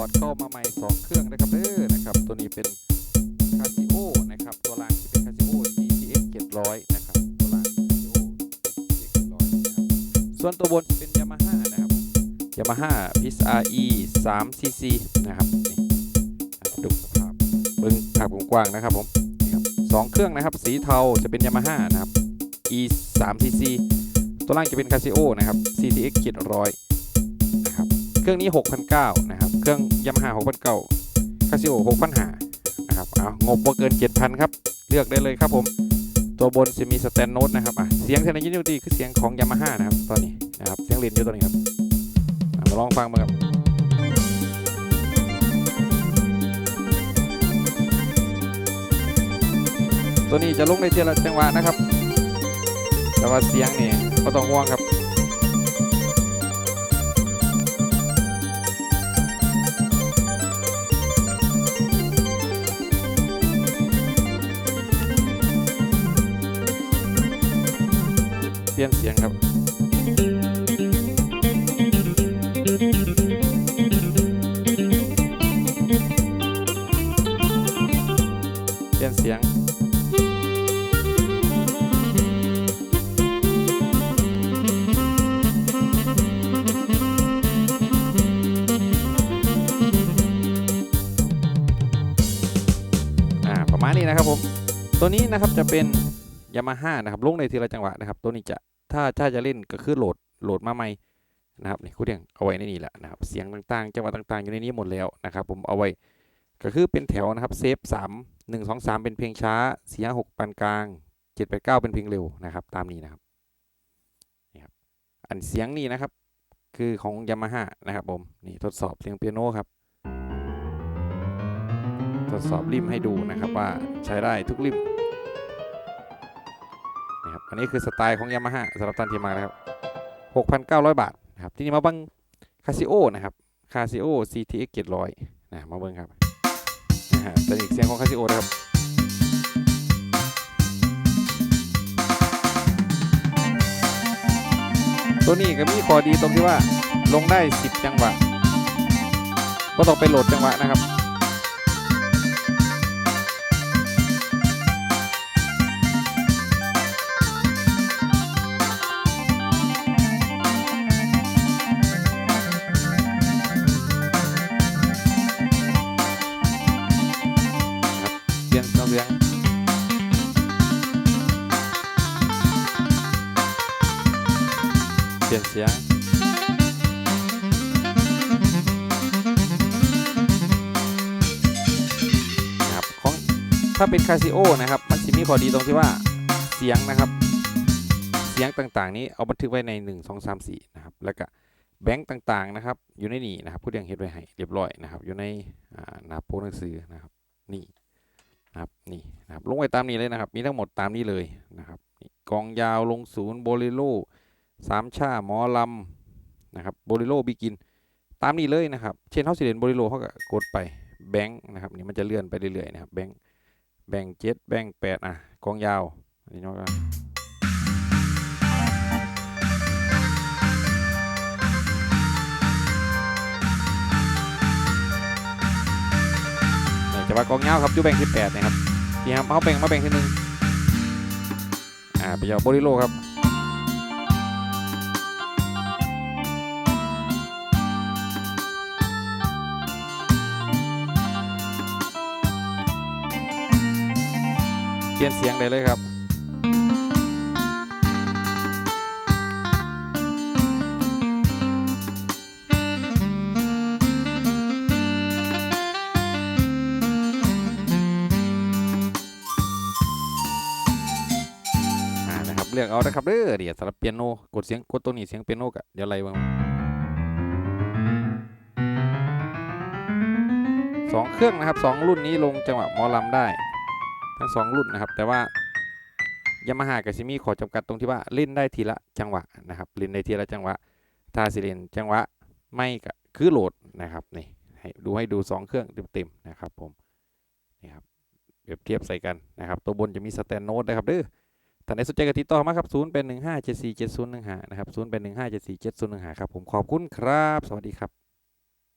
อร์ดเข้ามาใหม่ 2 เครื่องนะครับเด้อนะครับ ตัวนี้เป็น Casio นะครับ ตัวรางที่เป็น Casio GTX 700 นะครับ ตัวราง Casio GTX 700นะครับส่วนตัวบนเป็น Yamaha นะครับ Yamaha PIS RE 3 cc นะครับนี่ดูสภาพเบิ้งภาพกว้างๆนะครับผมนี่ครับสองเครื่องนะครับ สีเทาจะเป็น Yamaha นะครับ E 3 cc ตัวล่างจะเป็น Casio นะครับ CTX 700 เครื่องนี้ 6,900นะครับ เครื่อง Yamaha 6,900 Casio 6,500นะครับเอางบบ่เกิน 7,000 ครับ เลือกได้เลยครับผม ตัวบนจะมีสแตนโน t นะครับอะเสียงเทนยินดีคือเสียงของ Yamaha นะครับตอนนี้นะครับเสียงเรียนอยู่ตอนนี้ครับมาลองฟังมาครับตัวนี้จะลงในเทีละจังหวะนะครับ แต่ว่าเสียงนี่ก็ต้องห่วงครับ ปลี่ยนเสียงครับเปลี่ยนเสียงอ่าประมาณนี้นะครับผมตัวนี้นะครับจะเป็น Yamaha นะครับลงในทีละจังหวะนะครับ ตัวนี้จะ ถ้าถ้าจะเล่นก็คือโหลดโหลดมาใหม่นะครับนี่คุณเดียงเอาไว้ในนี่แหละนะครับเสียงต่างๆจังหวะต่างๆอยู่ในนี้หมดแล้วนะครับผมเอาไว้ก็คือเป็นแถวนะครับเซฟ3 1 2 3 เป็นเพลงช้า4 5 6ปานกลาง7 8 9 เป็นเพลงเร็วนะครับ ตามนี้นะครับนี่ครับอันเสียงนี่นะครับ คือของ Yamaha นะครับผมนี่ทดสอบเสียงเปียโนครับ ทดสอบริมให้ดูนะครับว่าใช้ได้ทุกริมนะครับ อันนี้คือสไตล์ของ Yamaha สำหรับท่านที่มานะครับ 6,900 บาทนะครับที่นี่มาบัง Casio นะครับ Casio CTX 700นะมาเบิ้งครับนะฮะเป็นอีกเสียงของ Casio นะครับตัวนี้ก็มีข้อดีตรงที่ว่าลงได้ 10 จังหวะก็ต้องไปโหลดจังหวะนะครับ เปลี่ยนเสียงนะครับของถ้าเป็นคาซิโอนะครับ มันจะมีข้อดีตรงที่ว่าเสียงนะครับ เสียงต่างๆ นี้เอาบันทึกไว้ใน 1 2 3 4นะครับ แล้วก็แบงค์ต่างๆนะครับ อยู่ในนี่นะครับผู้เรียงเฮ็ดไว้ให้เรียบร้อยนะครับ อยู่ในอ่าหน้าโปกหนังสือนะครับ นี่นะครับนี่นะครับลงไว้ตามนี้เลยนะครับ มีทั้งหมดตามนี้เลยนะครับกองยาวลงศูนย์โบเลโร สามชาหมอลำนะครับโบเลโรบิกิน ตามนี้เลยนะครับ เช่นเขาสิเล่นโบเลโรเขาก็กดไปแบงค์นะครับนี่มันจะเลื่อนไปเรื่อยๆนะครับแบงค์แบงค์เจ็ดแบงค์แปดอะกองยาวอันนี้เนาะเนี่ยจะว่ากองยาวครับอยู่แบงค์ที่แปดนะครับที่ครับเขาแบ่งมาแบ่งที่หนึ่งอ่าไปเอาโบเลโรครับ เปลี่ยนเสียงได้เลยครับนะครับเลือกเอานะครับเด้อเดี๋ยวสำหรับเปียโนกดเสียงกดตัวนี้เสียงเปียโนกะเดี๋ยวไล่เบ้างสองเครื่องนะครับสองรุ่นนี้ลงจังหวะหมอลำได้ ทั้งสองรุ่นนะครับ แต่ว่ายามาฮ่ากับซิมีขอจำกัดตรงที่ว่าเล่นได้ทีละจังหวะนะครับเล่นได้ทีละจังหวะถ้าสิเล่นจังหวะไม่ก็คือโหลดนะครับนี่ให้ดูให้ดูสองเครื่องเต็มๆนะครับผมนี่ครับเปรียบเทียบใส่กันนะครับตัวบนจะมีสแตนโนดนะครับเด้อท่านใดสนใจก็ติดต่อมาครับ0เป็น1 5 7 4 7 0 1 5นะครับ0เป็น1 5 7 4 7 0 1 5ครับผมขอบคุณครับ สวัสดีครับ